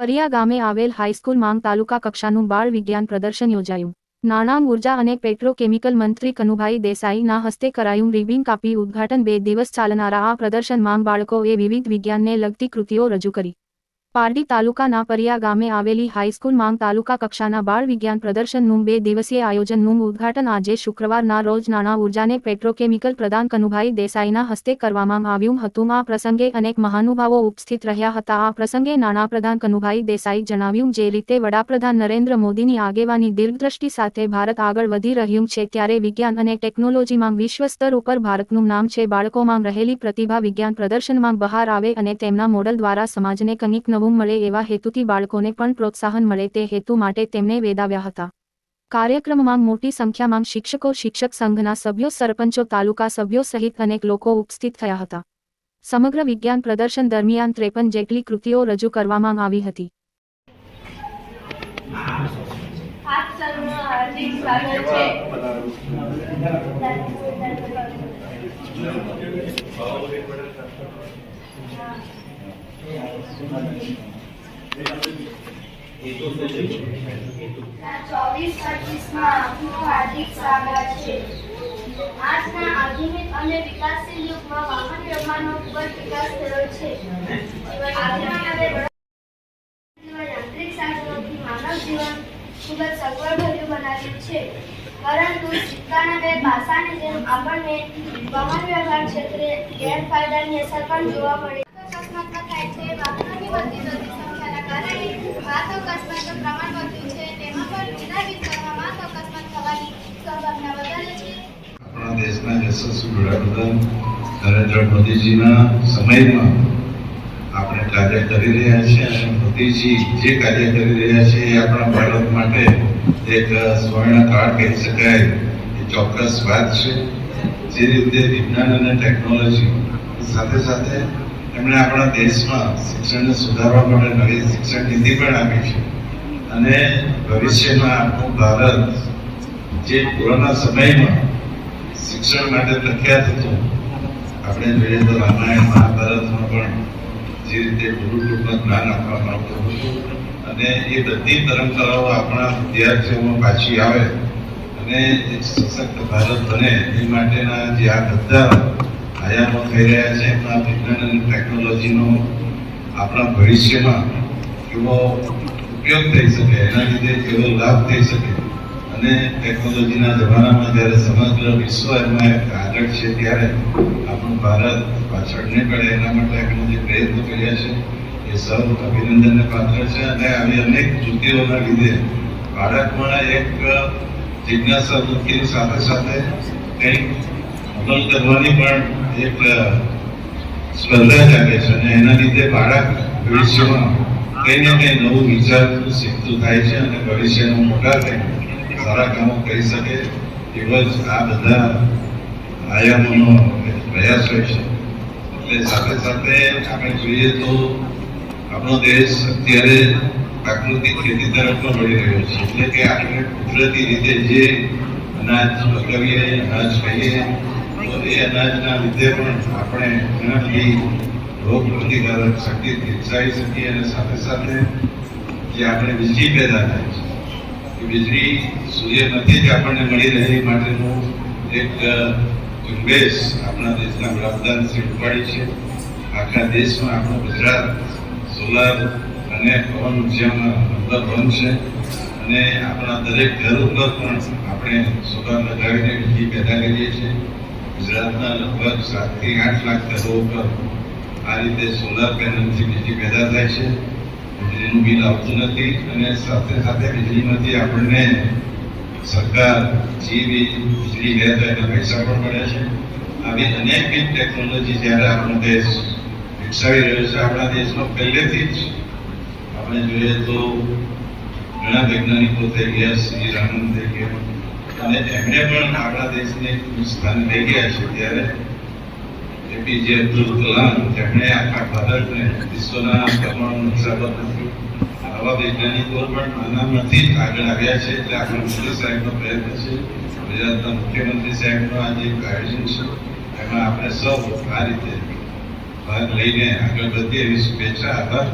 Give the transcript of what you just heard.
પરિયા ગામે આવેલ હાઈસ્કૂલ માંગ તાલુકા કક્ષાનું બાળ વિજ્ઞાન પ્રદર્શન યોજાયું. નાણાં, ઊર્જા અને પેટ્રોકેમિકલ મંત્રી કનુભાઈ દેસાઈના હસ્તે કરાયું રિબિન કાપી ઉદ્ઘાટન બે દિવસ ચાલનારા આ પ્રદર્શનમાં બાળકોએ વિવિધ વિજ્ઞાનને લગતી કૃતિઓ રજૂ કરી. પારડી તાલુકાના પરિયા ગામે આવેલી હાઈસ્કૂલ માંગ તાલુકા કક્ષાના બાળ વિજ્ઞાન પ્રદર્શનનું બે દિવસીય આયોજનનું ઉદ્ઘાટન આજે શુક્રવારના રોજ નાણાં ઉર્જાને પેટ્રોકેમિકલ પ્રધાન કનુભાઈ દેસાઈના હસ્તે કરવામાં આવ્યું હતું. આ પ્રસંગે અનેક મહાનુભાવો ઉપસ્થિત રહ્યા હતા. આ પ્રસંગે નાણાં પ્રધાન કનુભાઈ દેસાઈ જણાવ્યું, જે રીતે વડાપ્રધાન નરેન્દ્ર મોદીની આગેવાની દીર્ઘદ્રષ્ટિ સાથે ભારત આગળ વધી રહ્યું છે, ત્યારે વિજ્ઞાન અને ટેકનોલોજીમાં વિશ્વ સ્તર ઉપર ભારતનું નામ છે. બાળકોમાં રહેલી પ્રતિભા વિજ્ઞાન પ્રદર્શનમાં બહાર આવે અને તેમના મોડલ દ્વારા સમાજને કંઈક નવું મળે એવા હેતુથી બાળકોને પણ પ્રોત્સાહન મળે તે હેતુ માટે તેમને વેદાવ્યા હતા. કાર્યક્રમમાં મોટી સંખ્યામાં શિક્ષકો, શિક્ષક સંઘના સભ્યો, સરપંચો, તાલુકા સભ્યો સહિત અનેક લોકો ઉપસ્થિત થયા હતા. સમગ્ર વિજ્ઞાન પ્રદર્શન દરમિયાન ત્રેપન જેટલી કૃતિઓ રજૂ કરવામાં આવી હતી. આપ ચોવીસ સાધનોથી માનવ જીવન ખૂબ જ સગવડભર્યું બનાવ્યું છે પરંતુ સિક્કાના બે પાસાની જેમ આપણને વાહન વ્યવહાર ક્ષેત્રે ગેરફાયદાની અસર પણ જોવા મળે આપણા યશસ્વી વડાપ્રધાન નરેન્દ્ર મોદીજીના સમયમાં આપણે કાર્ય કરી રહ્યા છીએ અને મોદીજી જે કાર્ય કરી રહ્યા છે એ આપણા ભારત માટે એક સ્વર્ણ કાળ કહી શકાય. એ ચોક્કસ વાત છે. જે રીતે વિજ્ઞાન અને ટેકનોલોજી સાથે સાથે એમણે આપણા દેશમાં શિક્ષણને સુધારવા માટે નવી શિક્ષણ નીતિ પણ આપી છે. અને ભવિષ્યમાં આપણું ભારત જે કોરોના સમયમાં શિક્ષણ માટે પ્રખ્યાત હતું. આપણે જોઈએ તો રામાયણ, મહાભારતમાં પણ જે રીતે ગુરુકુળમાં જ્ઞાન આપવામાં આવતું હતું અને એ બધી પરંપરાઓ આપણા વિદ્યાર્થીઓમાં પાછી આવે અને એક સશક્ત ભારત બને એ માટેના જે આ બધા આયામો થઈ રહ્યા છે એમાં વિજ્ઞાન અને ટેકનોલોજીનો આપણા ભવિષ્યમાં એવો ઉપયોગ થઈ શકે, એના લીધે એવો લાભ થઈ શકે અને ટેકનોલોજીના જમાનામાં જ્યારે સમગ્ર વિશ્વ એમાં આગળ છે ત્યારે આપણું ભારત પાછળ નહીં પડે એના માટે આપણે જે પ્રયત્નો કર્યા છે, એ સૌ અભિનંદનને પાત્ર છે અને આવી અનેક કૃતિઓના લીધે બાળકમાં એક જિજ્ઞાસા વૃત્તિની સાથે સાથે કંઈક અમલ કરવાની પણ એક સ્પર્ધા જાગે છે અને એના લીધે બાળક ભવિષ્યમાં કંઈ ને કંઈ નવું વિચારતું શીખતું થાય છે અને ભવિષ્યનું મોટા થાય. સારા કામો કરી શકે એવા જ આ બધા આયામોનો પ્રયાસ હોય છે. એટલે સાથે સાથે આપણે જોઈએ તો આપણો દેશ અત્યારે પ્રાકૃતિક ખેતી તરફ પણ વળી રહ્યો છે. એટલે કે આપણે કુદરતી રીતે જે અનાજ પકવીએ અનાજ ખાઈએ, તો એ અનાજના લીધે પણ આપણે ઘણા બધી રોગ પ્રતિકારક શક્તિ વિકસાવી શકીએ અને સાથે સાથે જે આપણે વીજળી પેદા થાય છે. વીજળી સૂર્યમાંથી જ આપણને મળી રહે માટેનું એક ઝુંબેશ આપણા દેશના વડાપ્રધાન શ્રી રૂપાણી છે. આખા દેશમાં આપણું ગુજરાત, સોલાર અને પવન ઉર્જામાં નંબર વન છે. અને આપણા દરેક ઘર ઉપર પણ આપણે સોલાર લગાવીને વીજળી પેદા કરીએ છીએ. ગુજરાતના લગભગ સાતથી આઠ લાખ ઘરો ઉપર આ રીતે સોલાર પેનલથી વીજળી પેદા થાય છે. વીજળીનું બિલ આવતું નથી અને સાથે સાથે વીજળીમાંથી આપણને સરકાર જે વીજળી લે તો એના પૈસા પણ મળે છે. આવી અનેકવિધ ટેકનોલોજી જ્યારે આપણો દેશ વિકસાવી રહ્યો છે, આપણા દેશમાં પહેલેથી જ આપણે જોઈએ તો ઘણા વૈજ્ઞાનિકો થઈ ગયા, શ્રી રામન થઈ ગયા. અને એમણે પણ આપણા દેશને સ્થાન લઈ ગયા છે ત્યારે એપીજે અબ્દુલ કલામ પણ નાનામાંથી આગળ આવ્યા છે એટલે આપણે મોદી સાહેબનો પ્રયત્ન છે. મુખ્યમંત્રી સાહેબનું આ જે આયોજન છે. એમાં આપણે સૌ આ રીતે ભાગ લઈને આગળ વધીએ એવી શુભેચ્છા, આભાર.